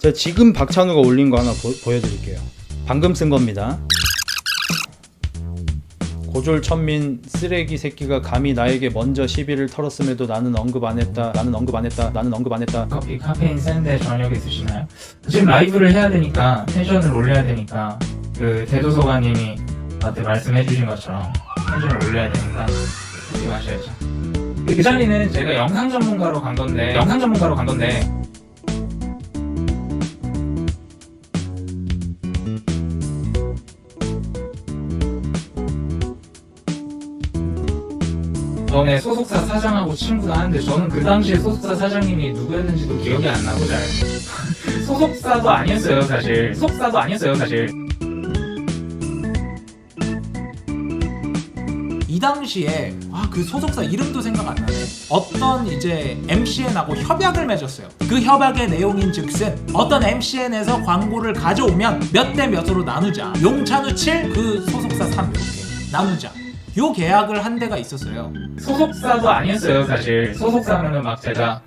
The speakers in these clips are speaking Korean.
제가 지금 박찬우가 올린 거 하나 보, 보여드릴게요. 방금 쓴 겁니다. 고졸 천민 쓰레기 새끼가 감히 나에게 먼저 시비를 털었음에도 나는 언급 안 했다. 나는 언급 안 했다. 나는 언급 안 했다. 커피 카페인 센데 저녁에 드시나요? 지금 라이브를 해야 되니까 텐션을 올려야 되니까 그 대도서관님이 저한테 말씀해 주신 것처럼 텐션을 올려야 되니까 커피 마셔야죠 그 자리는 제가 영상 전문가로 간 건데 영상 전문가로 간 건데 전에 소속사 사장하고 친구가 하는데 저는 그 당시에 소속사 사장님이 누구였는지도 기억이 안 나고 잘 소속사도 아니었어요 사실 소속사도 아니었어요 사실 이 당시에 아 그 소속사 이름도 생각 안 나네. 어떤 이제 MCN하고 협약을 맺었어요. 그 협약의 내용인 즉슨 어떤 MCN에서 광고를 가져오면 몇 대 몇으로 나누자. 용찬우 7, 그 소속사 3 이렇게 나누자. 요 계약을 한 데가 있었어요. 소속사도 아니었어요 사실 소속사면은 막 제가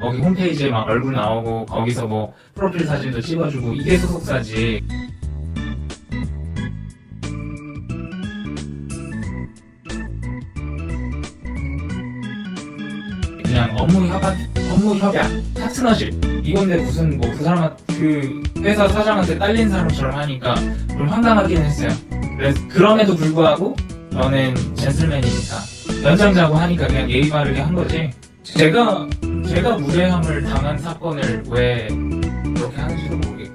거기 홈페이지에 막 얼굴 나오고 거기서 뭐 프로필 사진도 찍어주고 이게 소속사지 그냥 업무 협약 업무 협약 파트너십 이건데 무슨 뭐 그 사람 그 회사 사장한테 딸린 사람처럼 하니까 좀 황당하긴 했어요. 그래서 그럼에도 불구하고 저는 젠틀맨이니까 연장자고 하니까 그냥 예의 바르게 한 거지. 제가 제가 무례함을 당한 사건을 왜 그렇게 하는지도 모르겠고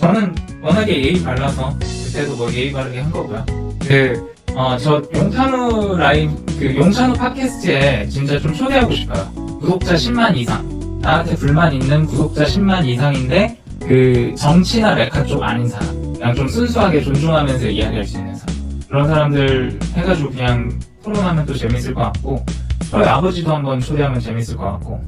저는 워낙에 예의 발라서 그때도 뭐 예의 바르게 한 거고요. 그 어, 저 용찬우 라이브, 그 용찬우 팟캐스트에 진짜 좀 초대하고 싶어요. 구독자 10만 이상. 나한테 불만 있는 구독자 10만 이상인데, 그 정치나 메카 쪽 아닌 사람. 그냥 좀 순수하게 존중하면서 이야기할 수 있는 사람. 그런 사람들 해가지고 그냥 토론하면 또 재밌을 것 같고, 저희 아버지도 한번 초대하면 재밌을 것 같고.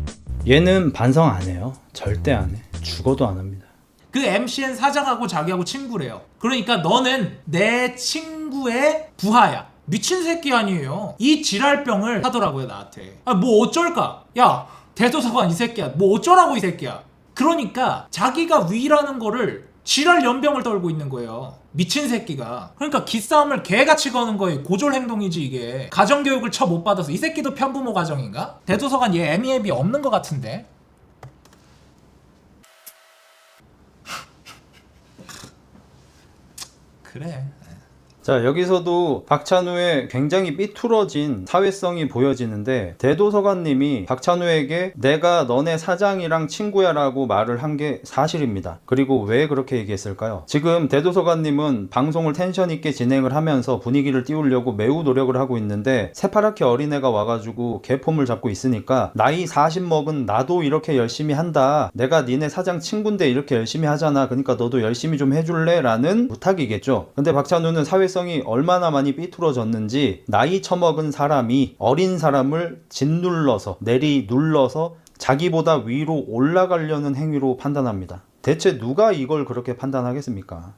얘는 반성 안 해요. 절대 안 해. 죽어도 안 합니다. 그 MCN 사장하고 자기하고 친구래요. 그러니까 너는 내 친구의 부하야. 미친 새끼 아니에요. 이 지랄병을 하더라고요 나한테. 아 뭐 어쩔까? 야 대도서관 이 새끼야. 뭐 어쩌라고 이 새끼야. 그러니까 자기가 위라는 거를 지랄 연병을 떨고 있는 거예요. 미친 새끼가. 그러니까 기싸움을 개같이 거는 거에 고졸 행동이지 이게. 가정교육을 처 못 받아서 이 새끼도 편부모 가정인가? 대도서관 얘 애미 애비 없는 것 같은데. 그래. 자 여기서도 박찬우의 굉장히 삐뚤어진 사회성이 보여지는데 대도서관님이 박찬우에게 내가 너네 사장이랑 친구야 라고 말을 한 게 사실입니다. 그리고 왜 그렇게 얘기했을까요? 지금 대도서관님은 방송을 텐션 있게 진행을 하면서 분위기를 띄우려고 매우 노력을 하고 있는데 새파랗게 어린애가 와가지고 개폼을 잡고 있으니까 나이 40 먹은 나도 이렇게 열심히 한다. 내가 니네 사장 친구인데 이렇게 열심히 하잖아. 그러니까 너도 열심히 좀 해줄래? 라는 부탁이겠죠. 근데 박찬우는 사회 성이 얼마나 많이 삐뚤어졌는지 나이 처먹은 사람이 어린 사람을 짓눌러서 내리 눌러서 자기보다 위로 올라가려는 행위로 판단합니다. 대체 누가 이걸 그렇게 판단하겠습니까?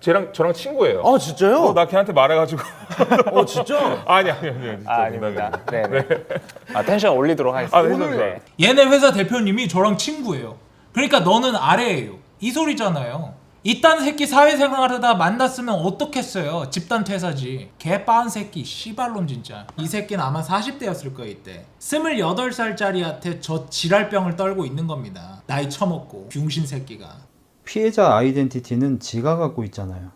쟤랑 저랑 친구예요. 아 진짜요? 어, 나 걔한테 말해가지고 어 진짜? 아니 아니 아니 아니 아 아닙니다. 네. 네. 아 텐션 올리도록 하겠습니다. 아, 좋아요. 네. 얘네 회사 대표님이 저랑 친구예요. 그러니까 너는 아래예요. 이 소리잖아요. 이딴 새끼 사회생활하다 만났으면 어떻겠어요. 집단 퇴사지. 개빠은 새끼 씨발놈 진짜. 이 새끼는 아마 40대였을 거예요 이때. 28살짜리한테 저 지랄병을 떨고 있는 겁니다. 나이 처먹고 병신 새끼가. 피해자 아이덴티티는 지가 갖고 있잖아요.